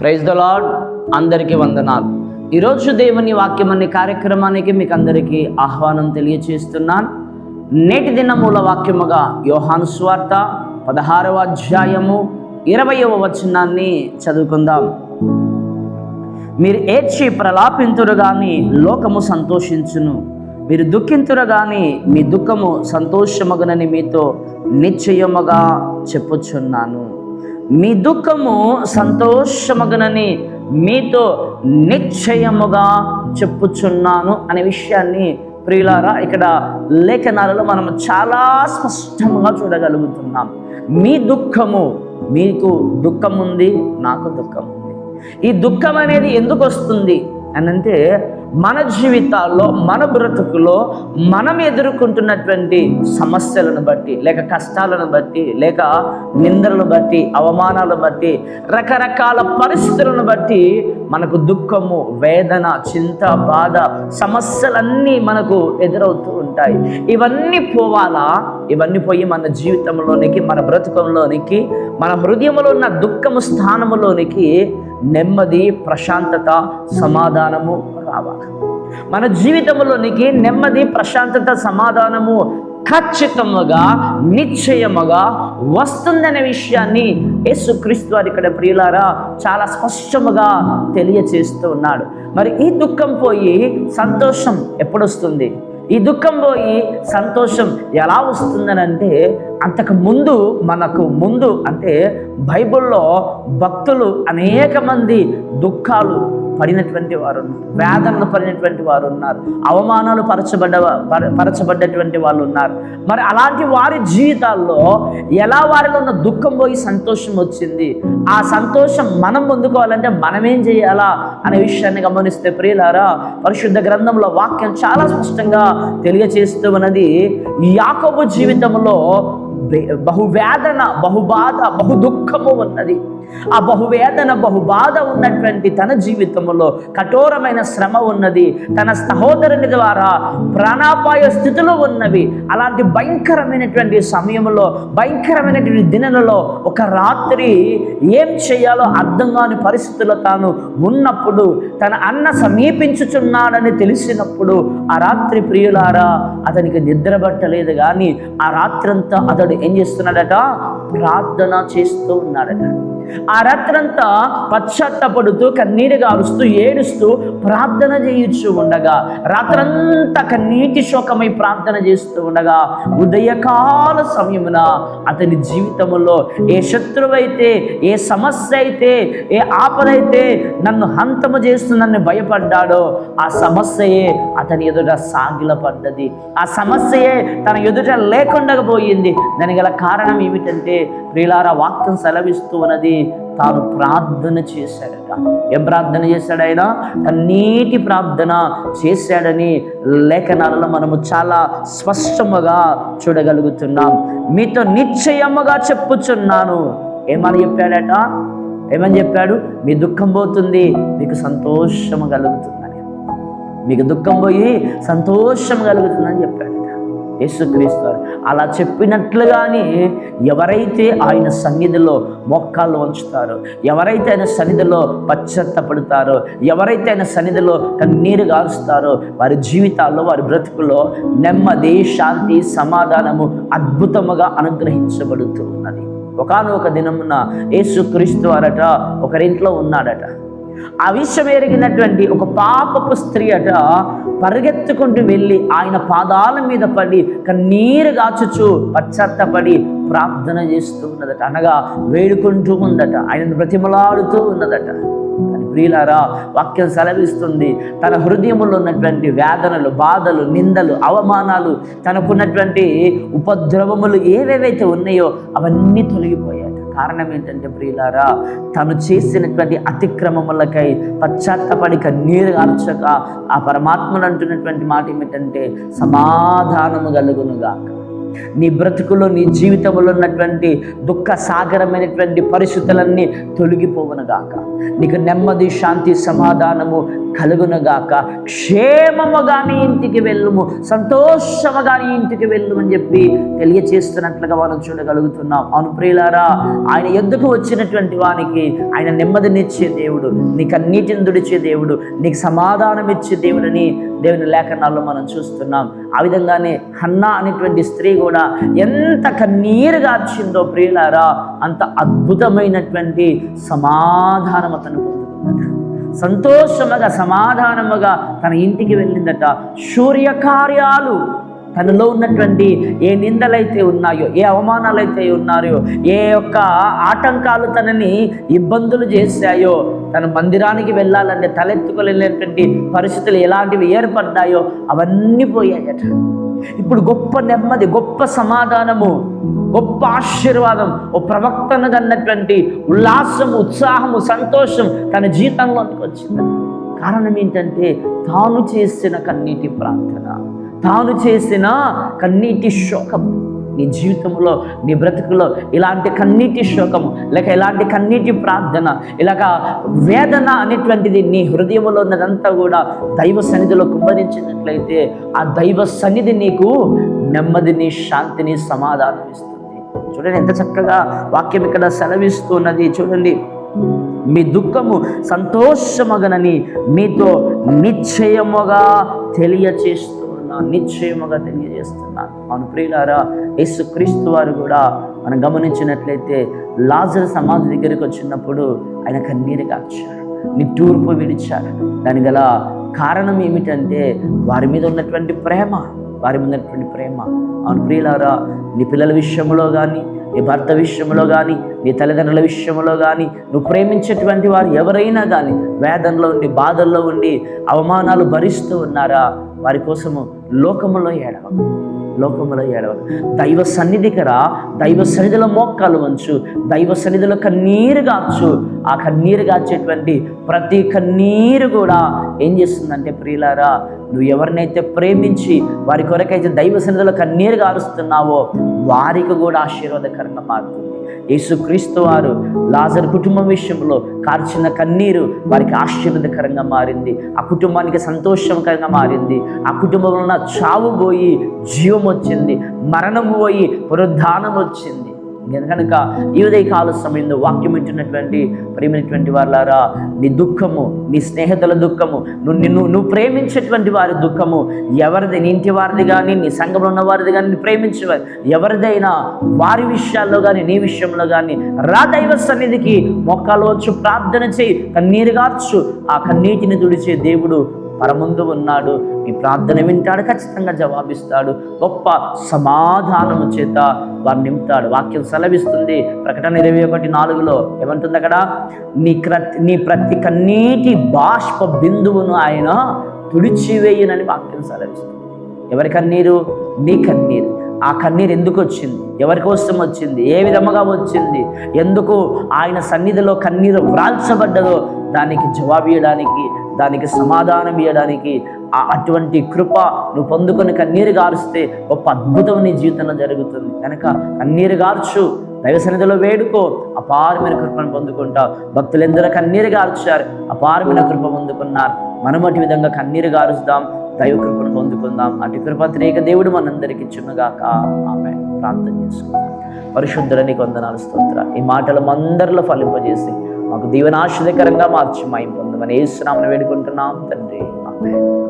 Praise the lord అందరికీ వందనాలు. ఈరోజు దేవుని వాక్యం అనే కార్యక్రమానికి మీకు అందరికీ ఆహ్వానం తెలియచేస్తున్నాను. నేటి దిన మూల వాక్యముగా యోహాను స్వార్త పదహారవ అధ్యాయము ఇరవయవ వచనాన్ని చదువుకుందాం. మీరు ఏడ్చి ప్రలాపింతురు గాని లోకము సంతోషించును. మీరు దుఃఖింతురు గాని మీ దుఃఖము సంతోషమగునని మీతో నిశ్చయముగా చెప్పుచున్నాను. మీ దుఃఖము సంతోషమగనని మీతో నిశ్చయముగా చెప్పుచున్నాను అనే విషయాన్ని ప్రియులారా ఇక్కడ లేఖనాలలో మనం చాలా స్పష్టంగా చూడగలుగుతున్నాం. మీ దుఃఖము మీకు దుఃఖం ఉంది నాకు దుఃఖం ఉంది ఈ దుఃఖం అనేది ఎందుకు వస్తుంది అనంటే మన జీవితాల్లో మన బ్రతుకులో మనం ఎదుర్కొంటున్నటువంటి సమస్యలను బట్టి లేక కష్టాలను బట్టి లేక నిందలను బట్టి అవమానాలను బట్టి రకరకాల పరిస్థితులను బట్టి మనకు దుఃఖము వేదన చింత బాధ సమస్యలన్నీ మనకు ఎదురవుతూ ఉంటాయి. ఇవన్నీ పోవాలా? ఇవన్నీ పోయి మన జీవితంలోనికి మన బ్రతుకంలోనికి మన హృదయంలో ఉన్న దుఃఖము స్థానములోనికి నెమ్మది ప్రశాంతత సమాధానము కావాలి. మన జీవితంలోనికి నెమ్మది ప్రశాంతత సమాధానము ఖచ్చితముగా నిశ్చయముగా వస్తుందనే విషయాన్ని యేసుక్రీస్తు వారు ఇక్కడ ప్రియులారా చాలా స్పష్టముగా తెలియచేస్తూ ఉన్నాడు. మరి ఈ దుఃఖం పోయి సంతోషం ఎప్పుడొస్తుంది? ఈ దుఃఖం పోయి సంతోషం ఎలా వస్తుందని అంటే అంతకు ముందు మనకు ముందు అంటే బైబిల్లో భక్తులు అనేక మంది దుఃఖాలు పడినటువంటి వారు ఉన్నారు వేదనలు పడినటువంటి వారు ఉన్నారు అవమానాలు పరచబడ్డ పరచబడ్డటువంటి వాళ్ళు ఉన్నారు మరి అలాంటి వారి జీవితాల్లో ఎలా వారిలో ఉన్న దుఃఖం పోయి సంతోషం వచ్చింది? ఆ సంతోషం మనం పొందుకోవాలంటే మనమేం చేయాలా అనే విషయాన్ని గమనిస్తే ప్రియులారా పరిశుద్ధ గ్రంథంలో వాక్యం చాలా స్పష్టంగా తెలియజేస్తూ ఉన్నది యాకోబు జీవితంలో బహువేదన బహుబాధ బహు దుఃఖము ఉన్నది. ఆ బహువేదన బహుబాధ ఉన్నటువంటి తన జీవితంలో కఠోరమైన శ్రమ ఉన్నది. తన సహోదరుని ద్వారా ప్రాణాపాయ స్థితిలో ఉన్నవి. అలాంటి భయంకరమైనటువంటి సమయంలో భయంకరమైనటువంటి దినలలో ఒక రాత్రి ఏం చేయాలో అర్థం కాని పరిస్థితుల్లో తాను ఉన్నప్పుడు తన అన్న సమీపించుచున్నాడని తెలిసినప్పుడు ఆ రాత్రి ప్రియులారా అతనికి నిద్ర పట్టలేదు కానీ ఆ రాత్రంతా అతడు ఏం చేస్తున్నాడట? ప్రార్థన చేస్తూ ఉన్నాడట. ఆ రాత్రంతా పశ్చాత్తపడుతూ కన్నీరు గారుస్తూ ఏడుస్తూ ప్రార్థన చేయించు ఉండగా రాత్రంతా కన్నీటి శోకమై ప్రార్థన చేస్తూ ఉండగా ఉదయకాల సమయమున అతని జీవితంలో ఏ శత్రువైతే ఏ సమస్య అయితే ఏ ఆపదైతే నన్ను హంతము చేస్తూ నన్ను భయపడ్డాడో ఆ సమస్యయే అతని ఎదుట సాగిలపడ్డది. ఆ సమస్యయే తన ఎదుట లేకుండా పోయింది దాని గల కారణం ఏమిటంటే ప్రియులారా వాక్యం సెలవిస్తూ ఉన్నది తాను ప్రార్థన చేశాడట. ఏం ప్రార్థన చేశాడు ఆయన? కన్నీటి ప్రార్థన చేశాడని లేఖనాలలో మనము చాలా స్పష్టముగా చూడగలుగుతున్నాం. మీతో నిశ్చయముగా చెప్పుచున్నాను. ఏమని చెప్పాడట? ఏమని చెప్పాడు? మీ దుఃఖం పోతుంది మీకు సంతోషము కలుగుతుందని. మీకు దుఃఖం పోయి సంతోషం కలుగుతుందని చెప్పాడు. యేసుక్రీస్తు. అలా చెప్పినట్లుగానే ఎవరైతే ఆయన సన్నిధిలో మొక్కాలు వంచుతారో ఎవరైతే ఆయన సన్నిధిలో పశ్చత్తపడతారో ఎవరైతే ఆయన సన్నిధిలో కన్నీరు గారుస్తారో వారి జీవితాల్లో వారి బ్రతుకులో నెమ్మది శాంతి సమాధానము అద్భుతముగా అనుగ్రహించబడుతూ ఉన్నది ఒకనొక దినమున యేసుక్రీస్తు వారట ఒకరింట్లో ఉన్నాడట. ఆ విషయం ఎరిగినటువంటి ఒక పాపపు స్త్రీ అట పరిగెత్తుకుంటూ వెళ్ళి ఆయన పాదాల మీద పడి కన్నీరు గాచుచు పశ్చాత్తపడి ప్రార్థన చేస్తూ ఉన్నదట. అనగా వేడుకుంటూ ఉందట. ఆయనను ప్రతిమలాడుతూ ఉన్నదట. ప్రియులారా వాక్యం సెలవిస్తుంది. తన హృదయంలో ఉన్నటువంటి వేదనలు బాధలు నిందలు అవమానాలు తనకున్నటువంటి ఉపద్రవములు ఏవేవైతే ఉన్నాయో అవన్నీ తొలగిపోయాయి. కారణం ఏంటంటే ప్రియులారా తను చేసినటువంటి అతిక్రమములకై పశ్చాత్తపడి నీరు కార్చక ఆ పరమాత్మను అంటున్నటువంటి మాట ఏమిటంటే సమాధానము కలుగునుగాక. నీ బ్రతుకులో నీ జీవితంలో ఉన్నటువంటి దుఃఖ సాగరమైనటువంటి పరిస్థితులన్నీ తొలగిపోవునుగాక. నీకు నెమ్మది శాంతి సమాధానము కలుగునుగాక. క్షేమముగా నీ ఇంటికి వెళ్ళుము సంతోషముగా నీ ఇంటికి వెళ్ళుము అని చెప్పి తెలియచేస్తున్నట్లుగా మనం చూడగలుగుతున్నాం. అనుప్రియులారా ఆయన ఎద్దుకు వచ్చినటువంటి వానికి ఆయన నెమ్మదినిచ్చే దేవుడు నీకు అన్నిటిని దుడిచే దేవుడు నీకు సమాధానం ఇచ్చే దేవుడని దేవుని లేఖనాల్లో మనం చూస్తున్నాం. ఆ విధంగానే హన్నా అనేటువంటి స్త్రీ కూడా ఎంత కన్నీరు గార్చిందో ప్రియులారా అంత అద్భుతమైనటువంటి సమాధానం అతను పొందుకున్నాడు సంతోషముగా సమాధానముగా తన ఇంటికి వెళ్ళిందట. సూర్యకార్యాలు తనలో ఉన్నటువంటి ఏ నిందలైతే ఉన్నాయో ఏ అవమానాలైతే ఉన్నాయో ఏ యొక్క ఆటంకాలు తనని ఇబ్బందులు చేశాయో తన మందిరానికి వెళ్ళాలంటే తలెత్తుకోలేనటువంటి పరిస్థితులు ఎలాంటివి ఏర్పడ్డాయో అవన్నీ పోయాయట. ఇప్పుడు గొప్ప నెమ్మది గొప్ప సమాధానము గొప్ప ఆశీర్వాదం ఓ ప్రవక్తను కన్నటువంటి ఉల్లాసము ఉత్సాహము సంతోషం తన జీవితంలోనికి వచ్చింది. కారణం ఏంటంటే తాను చేసిన కన్నీటి ప్రార్థన తాను చేసిన కన్నీటి శోకం నీ జీవితంలో నీ బ్రతుకులో ఇలాంటి కన్నీటి శోకము లేక ఇలాంటి కన్నీటి ప్రార్థన ఇలాగ వేదన అనేటువంటిది నీ హృదయంలో ఉన్నదంతా కూడా దైవ సన్నిధిలో కుమ్మరించినట్లయితే ఆ దైవ సన్నిధి నీకు నెమ్మదిని శాంతిని సమాధానం ఇస్తుంది. చూడండి ఎంత చక్కగా వాక్యం ఇక్కడ సెలవిస్తున్నది. చూడండి మీ దుఃఖము సంతోషమగనని మీతో నిశ్చయముగా తెలియచేస్తున్నా నిశ్చయముగా తెలియజేస్తున్నాను అవును ప్రియులారా యేసుక్రీస్తు వారు కూడా మనం గమనించినట్లయితే లాజర్ సమాధి దగ్గరికి వచ్చినప్పుడు ఆయన కన్నీరు కాచారు నిట్టూర్పు విడిచారు. దాని గల కారణం ఏమిటంటే వారి మీద ఉన్నటువంటి ప్రేమ వారి మీద ఉన్నటువంటి ప్రేమ. అవును ప్రియులారా నీ పిల్లల విషయంలో కానీ నీ భర్త విషయంలో కానీ నీ తల్లిదండ్రుల విషయంలో కానీ నువ్వు ప్రేమించేటువంటి వారు ఎవరైనా కానీ వేదనలో ఉండి బాధల్లో ఉండి అవమానాలు భరిస్తూ ఉన్నారా? వారి కోసము లోకములో ఏడవ లోకములో ఏడవ దైవ సన్నిధికి రా. దైవ సన్నిధిలో మోక్కాలు వంచు. దైవ సన్నిధిలో కన్నీరు గాచు ఆ కన్నీరు గాచేటువంటి ప్రతి కన్నీరు కూడా ఏం చేస్తుందంటే ప్రియులారా నువ్వు ఎవరినైతే ప్రేమించి వారి కొరకైతే దైవ సన్నిధిలో కన్నీరు గారుస్తున్నావో వారికి కూడా ఆశీర్వాదకరంగా మారుతుంది. యేసుక్రీస్తు వారు లాజర్ కుటుంబం విషయంలో కార్చిన కన్నీరు వారికి ఆశీర్వదకరంగా మారింది. ఆ కుటుంబానికి సంతోషకరంగా మారింది. ఆ కుటుంబంలో ఉన్న చావు పోయి జీవం వచ్చింది. మరణం పోయి పునరుద్ధానం వచ్చింది. కనుక ఈ ఉదయ కాల సమయంలో వాక్యం ఇచ్చినటువంటి ప్రేమైనటువంటి వాళ్ళారా నీ దుఃఖము నీ స్నేహితుల దుఃఖము నువ్వు నిన్ను నువ్వు ప్రేమించేటువంటి వారి దుఃఖము ఎవరిది నీ ఇంటి వారిది కానీ నీ సంఘంలో ఉన్న వారిది కానీ ప్రేమించే ప్రేమించేవారు ఎవరిదైనా వారి విషయాల్లో కానీ నీ విషయంలో కానీ రా దైవ సన్నిధికి మొక్కలు వచ్చు ప్రార్థన చేయి కన్నీరు గార్చు ఆ కన్నీటిని తుడిచే దేవుడు పరముందు ఉన్నాడు. నీ ప్రార్థన వింటాడు ఖచ్చితంగా జవాబిస్తాడు. గొప్ప సమాధానము చేత వారు నింపుతాడు. వాక్యం సెలవిస్తుంది. ప్రకటన ఇరవై ఒకటి నాలుగులో ఏమంటుంది అక్కడ? నీ క్రత్ నీ ప్రతి కన్నీటి బాష్ప బిందువును ఆయన తుడిచివేయనని వాక్యం సెలవిస్తుంది. ఎవరి కన్నీరు? నీ కన్నీరు. ఆ కన్నీరు ఎందుకు వచ్చింది? ఎవరి కోసం వచ్చింది? ఏ విధముగా వచ్చింది? ఎందుకు ఆయన సన్నిధిలో కన్నీరు వ్రాల్చబడ్డదో దానికి జవాబు ఇవ్వడానికి దానికి సమాధానం ఇవ్వడానికి ఆ అటువంటి కృప నువ్వు పొందుకొని కన్నీరు గారుస్తే గొప్ప అద్భుతం నీ జీవితంలో జరుగుతుంది. కనుక కన్నీరు గార్చు దైవ సన్నిధిలో వేడుకో అపారమైన కృపను పొందుకుంటావు. భక్తులు ఎందరో కన్నీరు గార్చారు అపారమైన కృప పొందుకున్నారు. మనం అటు విధంగా కన్నీరు గారుస్తాం దైవ కృపను పొందుకుందాం. అటు కృపత్రేక దేవుడు మనందరికి ఇచ్చునుగాక. ఆమె ప్రార్థన చేసుకుందాం. పరిశుద్ధులని కొందనాలు స్తోత్ర ఈ మాటలు అందరిలో ఫలింపజేసి మాకు మార్చి మాయం పొందమని ఏసునామని వేడుకుంటున్నాం తండ్రి. ఆమె